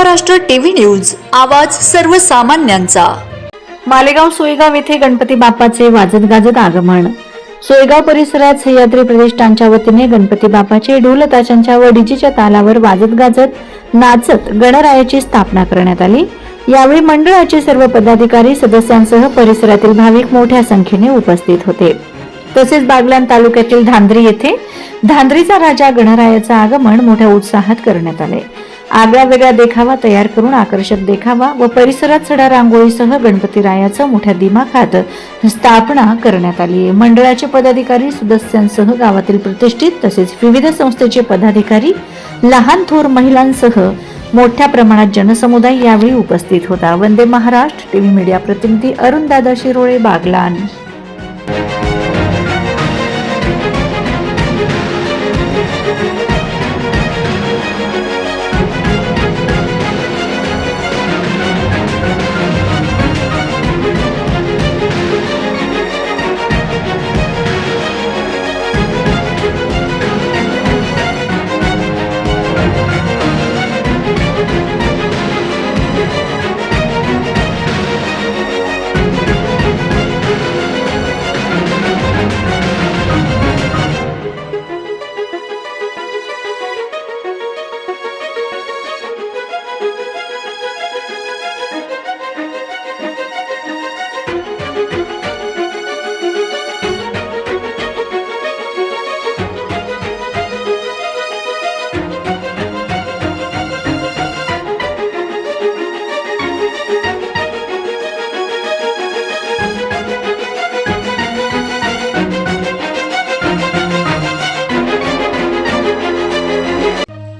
Maharashtra TV news आवाज सर्वसामान्यांचा. मालेगाव सोयगाव येथे गणपती बाप्पाचे वाजत गाजत आगमन. सोयगाव परिसरात सह्याद्री प्रतिष्ठानच्या वतीने गणपती बाप्पाचे ढोल ताशांच्या व डीजीच्या तालावर वाजत गाजत नाचत गणरायाची स्थापना करण्यात आली. यावेळी मंडळाचे सर्व पदाधिकारी सदस्यांसह परिसरातील भाविक मोठ्या संख्येने उपस्थित होते. तसेच बागलाण तालुक्यातील धांद्री येथे धांद्रीचा राजा गणरायाचं आगमन मोठ्या उत्साहात करण्यात आले. आगळा वेगळा देखावा तयार करून आकर्षक देखावा व परिसरात सडा रांगोळीसह गणपती रायाचं मोठ्या दिमाखात स्थापना करण्यात आली आहे. मंडळाचे पदाधिकारी सदस्यांसह गावातील प्रतिष्ठित तसेच विविध संस्थेचे पदाधिकारी लहान थोर महिलांसह मोठ्या प्रमाणात जनसमुदाय यावेळी उपस्थित होता. वंदे महाराष्ट्र टीव्ही मीडिया प्रतिनिधी अरुण दादा शिरोळे बागलान